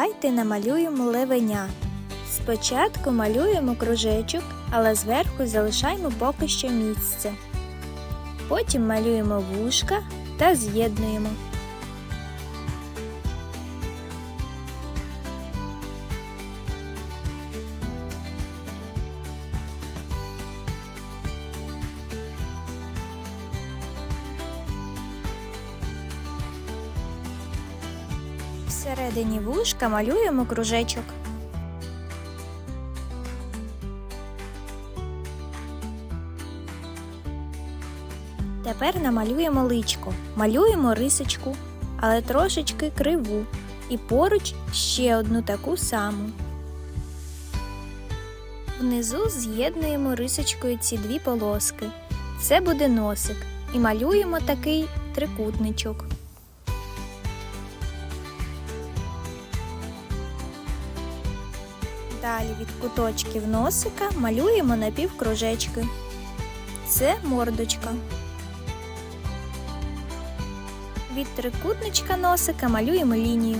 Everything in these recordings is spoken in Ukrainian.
Давайте намалюємо левеня. Спочатку малюємо кружечок, але зверху залишаємо поки що місце. Потім малюємо вушка та з'єднуємо. Всередині вушка малюємо кружечок. Тепер намалюємо личко. Малюємо рисочку, але трошечки криву. І поруч ще одну таку саму. Внизу з'єднуємо рисочкою ці дві полоски. Це буде носик. І малюємо такий трикутничок. Далі від куточків носика малюємо напівкружечки. Це мордочка. Від трикутничка носика малюємо лінію.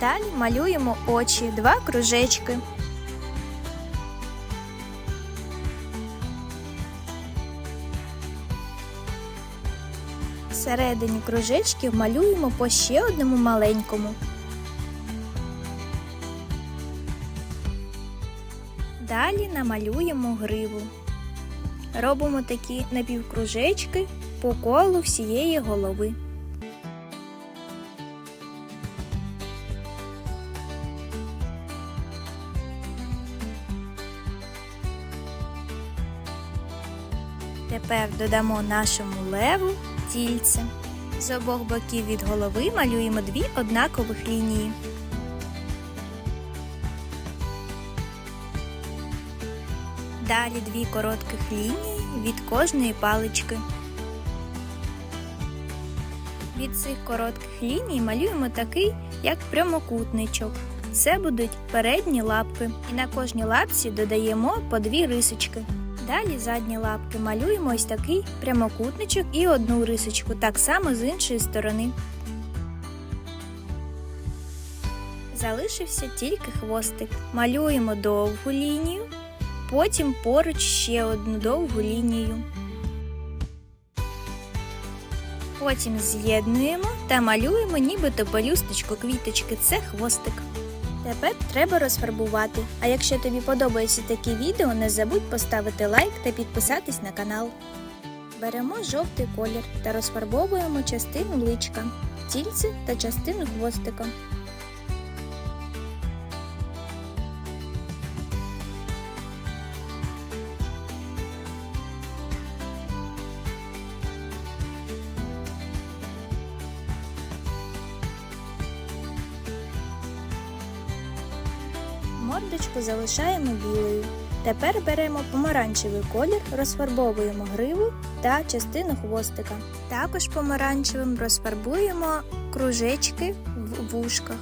Далі малюємо очі, два кружечки. Всередині кружечків малюємо по ще одному маленькому. Далі намалюємо гриву. Робимо такі напівкружечки по колу всієї голови. Тепер додамо нашому леву тільце. З обох боків від голови малюємо дві однакових лінії. Далі дві коротких лінії від кожної палички. Від цих коротких ліній малюємо такий, як прямокутничок. Це будуть передні лапки, і на кожній лапці додаємо по дві рисочки. Далі задні лапки малюємо ось такий прямокутничок і одну рисочку, так само з іншої сторони. Залишився тільки хвостик. Малюємо довгу лінію, потім поруч ще одну довгу лінію. Потім з'єднуємо та малюємо нібито пелюсточку квіточки. Це хвостик. Тепер треба розфарбувати. А якщо тобі подобаються такі відео, не забудь поставити лайк та підписатись на канал. Беремо жовтий колір та розфарбовуємо частину личка, тільце та частину хвостика. Мордочку залишаємо білою. Тепер беремо помаранчевий колір, розфарбовуємо гриву та частину хвостика. Також помаранчевим розфарбуємо кружечки в вушках.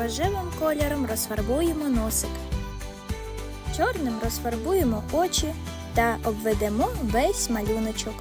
Рожевим кольором розфарбуємо носик. Чорним розфарбуємо очі та обведемо весь малюночок.